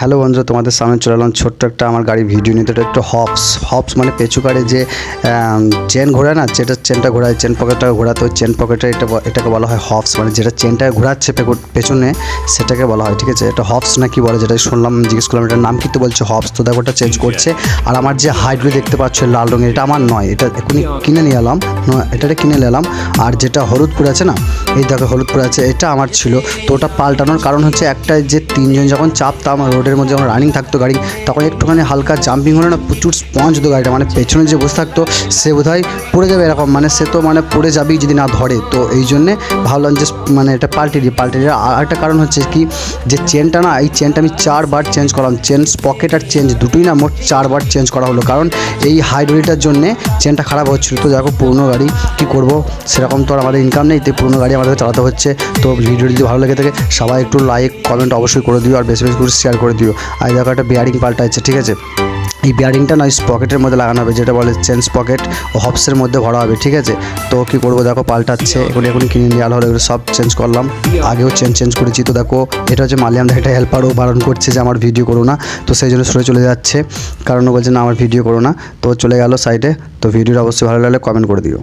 Hello বন্ধু তোমাদের সামনে চলে এলাম ছোট্ট একটা আমার গাড়ির ভিডিও নিতে এটা একটু হপস হপস মানে গাড়ি যে চেন ঘোরায় না, যেটা চেনটা ঘোরায় চেন পকেটটা ঘোরাতে ওই চেন পকেটে এটা এটাকে বলা হয় হপস মানে যেটা চেনটা ঘোরাচ্ছে পেছনে, সেটাকে বলা হয়, ঠিক আছে? এটা হপস না কি বলে যেটা শুনলাম, জিজ্ঞেস করলাম, এটার নাম কি তো বলছে হপস তো দেখো ওটা চেঞ্জ করছে। আর আমার যে হাইড্রো দেখতে পাচ্ছ লাল রঙের, এটা আমার নয়, এটা এখনই কিনে নিয়ে এলাম এটাটা কিনে নিলাম আর যেটা হলুদ পরে আছে না, এই দেখো হলুদ পরে আছে, এটা আমার ছিল। তো ওটা পাল্টানোর কারণ হচ্ছে একটা যে তিনজন যখন চাপতাম রোডের মধ্যে যখন রানিং থাকতো গাড়ি, তখন একটুখানি হালকা জাম্পিং হলে না প্রচুর স্পঞ্জ হতো গাড়িটা। মানে পেছনে যে বসে থাকতো, সে বোধহয় পড়ে যাবে এরকম। মানে সে তো মানে পড়ে যাবেই যদি না ধরে। তো এই জন্যে ভাবলাম যে মানে এটা পাল্টে দিই, পাল্টে দিয়ে আর একটা কারণ হচ্ছে কি, যে চেনটা না, এই চেনটা আমি চারবার চেঞ্জ করলাম। চেন পকেট আর চেঞ্জ দুটোই না মোট চারবার চেঞ্জ করা হলো। কারণ এই হাইড্রোলিটার জন্যে চেনটা খারাপ হচ্ছিল, তো দেখো পুরনো গাড়ি কী করব? সেরকম তো আর আমাদের ইনকাম নেই, তো পুরনো গাড়ি আমাদের চালাতে হচ্ছে। তো ভিডিও যদি ভালো লেগে থাকে, সবাই একটু লাইক কমেন্ট অবশ্যই করে দিও, আর বেশি বেশি করে শেয়ার করে দিও। আর দেখো একটা বিয়ারিং পাল্টাচ্ছে ঠিক আছে? এই বিয়ারিংটা নয় পকেটের মধ্যে লাগানো হবে, যেটা বলে চেঞ্জ পকেট ও হপসের মধ্যে ভরা হবে, ঠিক আছে? তো কী করব দেখো, পাল্টাচ্ছে এখন এখন কিনে নিয়ে আলো হলো, এগুলো সব চেঞ্জ করলাম। আগেও চেঞ্জ চেঞ্জ করেছি তো দেখো, এটা হচ্ছে মালিয়াম একটা হেল্পারও বারণ করছে যে আমার ভিডিও করো না। তো সেই জন্য সরে চলে যাচ্ছে, কারণ বলছে, না, আমার ভিডিও করো না। তো চলে গেল সাইডে তো ভিডিওটা অবশ্যই ভালো লাগলে কমেন্ট করে দিও।